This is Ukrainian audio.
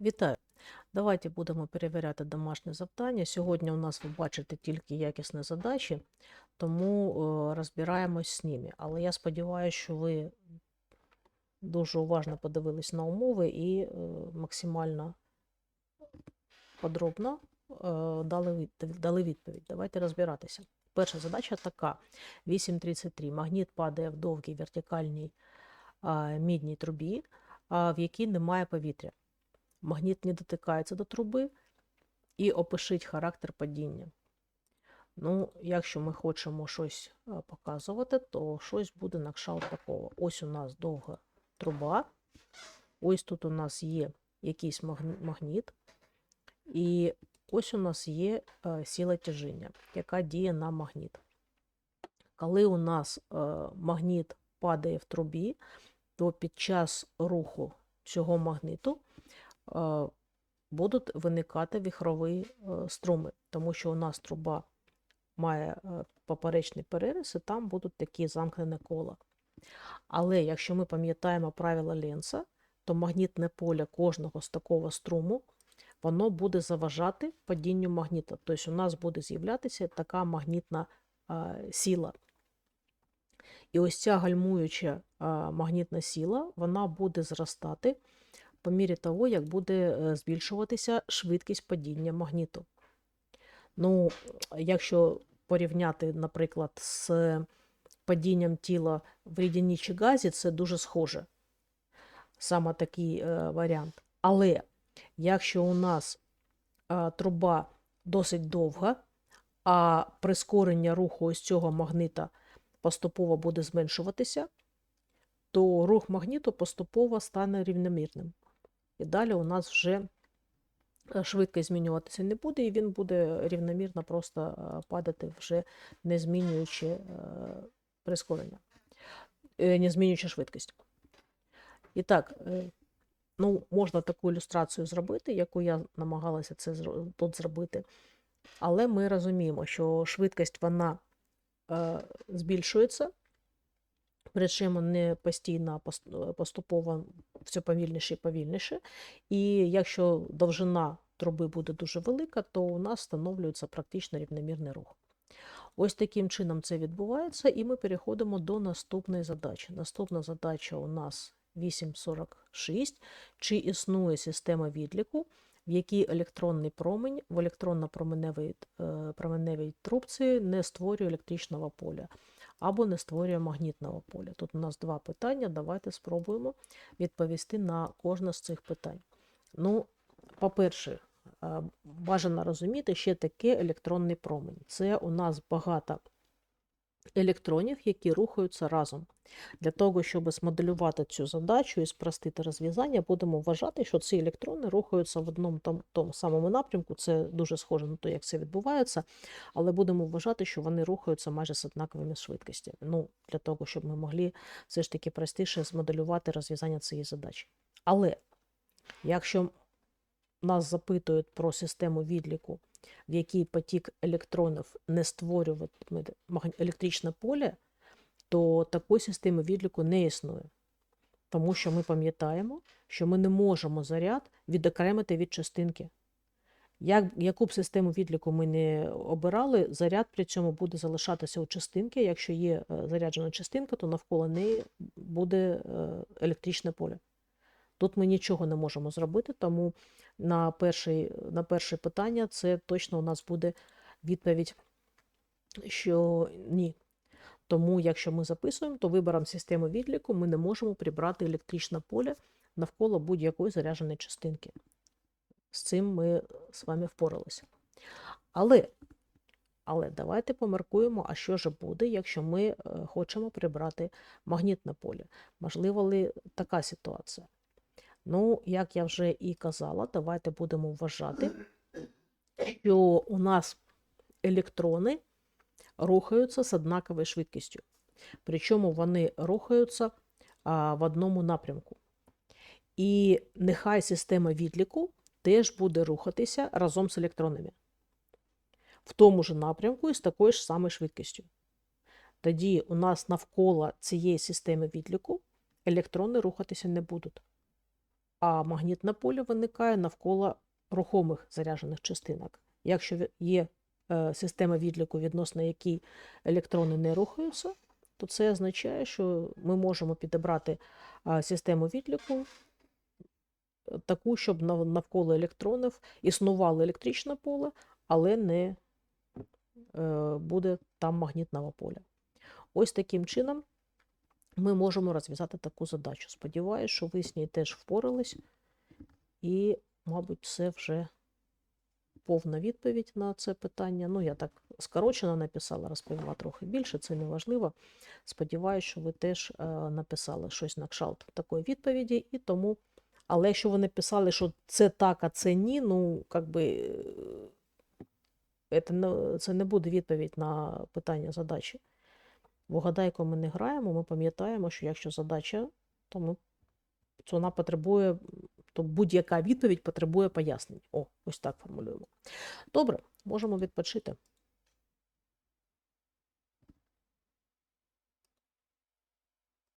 Вітаю! Давайте будемо перевіряти домашнє завдання. Сьогодні у нас ви бачите тільки якісні задачі, тому е, розбираємось з ними. Але я сподіваюся, що ви дуже уважно подивились на умови і е, максимально подробно е, дали, відповідь. Давайте розбиратися. Перша задача така: 8.33. Магніт падає в довгій вертикальній мідній трубі, в якій немає повітря. Магніт не дотикається до труби і опишіть характер падіння. Ну, якщо ми хочемо щось е, показувати, то щось буде на кшталт такого. Ось у нас довга труба, ось тут у нас є якийсь магніт, і ось у нас є е, сила тяжіння, яка діє на магніт. Коли у нас е, магніт падає в трубі, то під час руху цього магніту будуть виникати віхрові е, струми, тому що у нас труба має е, поперечний переріз, і там будуть такі замкнені кола. Але якщо ми пам'ятаємо правила Ленца, то магнітне поле кожного з такого струму воно буде заважати падінню магніта. Тобто у нас буде з'являтися така магнітна е, сила. І ось ця гальмуюча магнітна сила, вона буде зростати по мірі того, як буде е, збільшуватися швидкість падіння магніту. Ну, якщо порівняти, наприклад, з падінням тіла в рідині чи газі, це дуже схоже. Саме такий е, варіант. Але якщо у нас е, труба досить довга, а прискорення руху ось цього магнита поступово буде зменшуватися, то рух магніту поступово стане рівномірним. І далі у нас вже е, швидкість змінюватися не буде, і він буде рівномірно просто е, падати, вже не змінюючи е, прискорення, не змінюючи швидкість. І так, ну, можна таку ілюстрацію зробити, яку я намагалася це тут зробити. Але ми розуміємо, що швидкість вона збільшується, причому не постійно, е, поступово все повільніше і повільніше. І якщо довжина труби буде дуже велика, то у нас встановлюється практично рівномірний рух. Ось таким чином це відбувається, і ми переходимо до наступної задачі. Наступна задача у нас 8.46. Чи існує система відліку, в якій електронний промінь в електронно-променевій е, променевій трубці не створює електричного поля або не створює магнітного поля. Тут у нас два питання. Давайте спробуємо відповісти на кожне з цих питань. Ну, по-перше, е, бажано розуміти, ще таке електронний промінь. Це у нас багато електронів, які рухаються разом. Для того, щоб змоделювати цю задачу і спростити розв'язання, будемо вважати, що ці електрони рухаються в одному тому, тому самому напрямку. Це дуже схоже на те, як це відбувається, але будемо вважати, що вони рухаються майже з однаковими швидкостями. Ну, для того, щоб ми могли все ж таки простіше змоделювати розв'язання цієї задачі. Але якщо нас запитують про систему відліку, в якій потік електронів не створюватиме електричне поле, то такої системи відліку не існує. Тому що ми пам'ятаємо, що ми не можемо заряд відокремити від частинки. Як, яку б систему відліку ми не обирали, заряд при цьому буде залишатися у частинки. Якщо є е, заряджена частинка, то навколо неї буде е, електричне поле. Тут ми нічого не можемо зробити, тому на перше, на перше питання це точно у нас буде відповідь, що ні. Тому, якщо ми записуємо, то вибором системи відліку ми не можемо прибрати електричне поле навколо будь-якої зарядженої частинки. З цим ми з вами впоралися. Але, але давайте поміркуємо, а що ж буде, якщо ми е, хочемо прибрати магнітне поле. Можливо ли така ситуація? Ну, як я вже і казала, давайте будемо вважати, що у нас електрони рухаються з однаковою швидкістю. Причому вони рухаються а, в одному напрямку. І нехай система відліку теж буде рухатися разом з електронами в тому ж напрямку і з такою ж самою швидкістю. Тоді у нас навколо цієї системи відліку електрони рухатися не будуть. А магнітне поле виникає навколо рухомих заряджених частинок. Якщо є е, система відліку, відносно якій електрони не рухаються, то це означає, що ми можемо підібрати систему відліку е, таку, щоб нав- навколо електронів існувало електричне поле, але не е, буде там магнітного поля. Ось таким чином ми можемо розв'язати таку задачу. Сподіваюсь, що ви з нею теж впорались, і, мабуть, це вже повна відповідь на це питання. Ну, я так скорочено написала, розповіла трохи більше, це не важливо. Сподіваюсь, що ви теж е, написали щось на кшалт такої відповіді, і тому. Але якщо ви написали, що це так, а це ні, ну, як би, е, це не буде відповідь на питання задачі. В угадайку ми не граємо, ми пам'ятаємо, що якщо задача, то, ми, то вона потребує, то будь-яка відповідь потребує пояснень. О, ось так формулюємо. Добре, можемо відпочити.